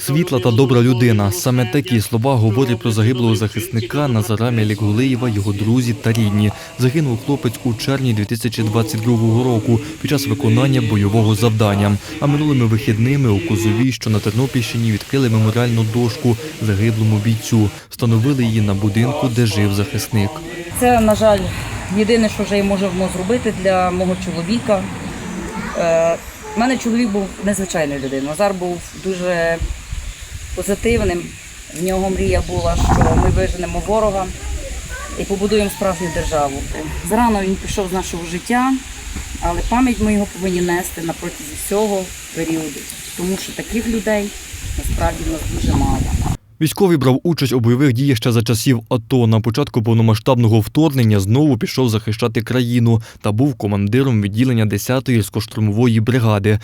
Світла та добра людина. Саме такі слова говорять про загиблого захисника Назара Мелікгулеєва, його друзі та рідні. Загинув хлопець у червні 2022 року під час виконання бойового завдання. А минулими вихідними у Козовій, що на Тернопільщині, відкрили меморіальну дошку загиблому бійцю. Встановили її на будинку, де жив захисник. Це, на жаль, єдине, що вже я можемо зробити для мого чоловіка. У мене чоловік був незвичайною людиною. Назар був дуже позитивним. В нього мрія була, що ми виженемо ворога і побудуємо справжню державу. Зарано він пішов з нашого життя, але пам'ять ми його повинні нести на протязі всього періоду, тому що таких людей насправді в нас дуже мало. Військовий брав участь у бойових діях ще за часів АТО. На початку повномасштабного вторгнення знову пішов захищати країну та був командиром відділення 10-ї гірсько-штурмової бригади.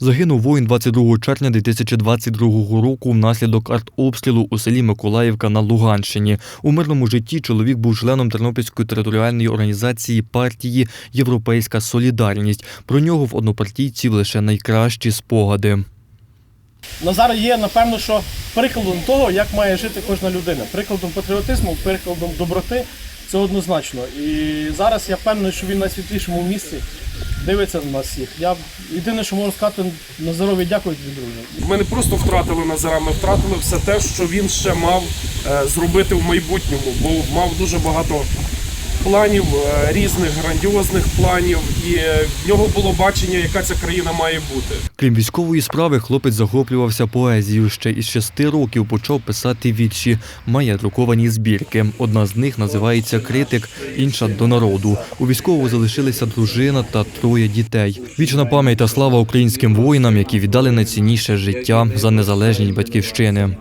Загинув воїн 22 червня 2022 року внаслідок артобстрілу у селі Миколаївка на Луганщині. У мирному житті чоловік був членом Тернопільської територіальної організації партії Європейська Солідарність. Про нього в однопартійців лише найкращі спогади. Назар є, напевно, що прикладом того, як має жити кожна людина. Прикладом патріотизму, прикладом доброти це однозначно. І зараз я впевнений, що він на світлішому місці дивиться на нас всіх. Я єдине, що можу сказати, Назарові дякую тобі, друже. Ми не просто втратили Назара, ми втратили все те, що він ще мав е, зробити в майбутньому, бо мав дуже багато планів, е, різних грандіозних планів, і в нього було бачення, яка ця країна має бути. Крім військової справи, хлопець захоплювався поезією. Ще із шести років почав писати вірші. Має друковані збірки. Одна з них називається Критик, інша до народу. У військового залишилися дружина та троє дітей. Вічна пам'ять та слава українським воїнам, які віддали найцінніше життя за незалежність батьківщини.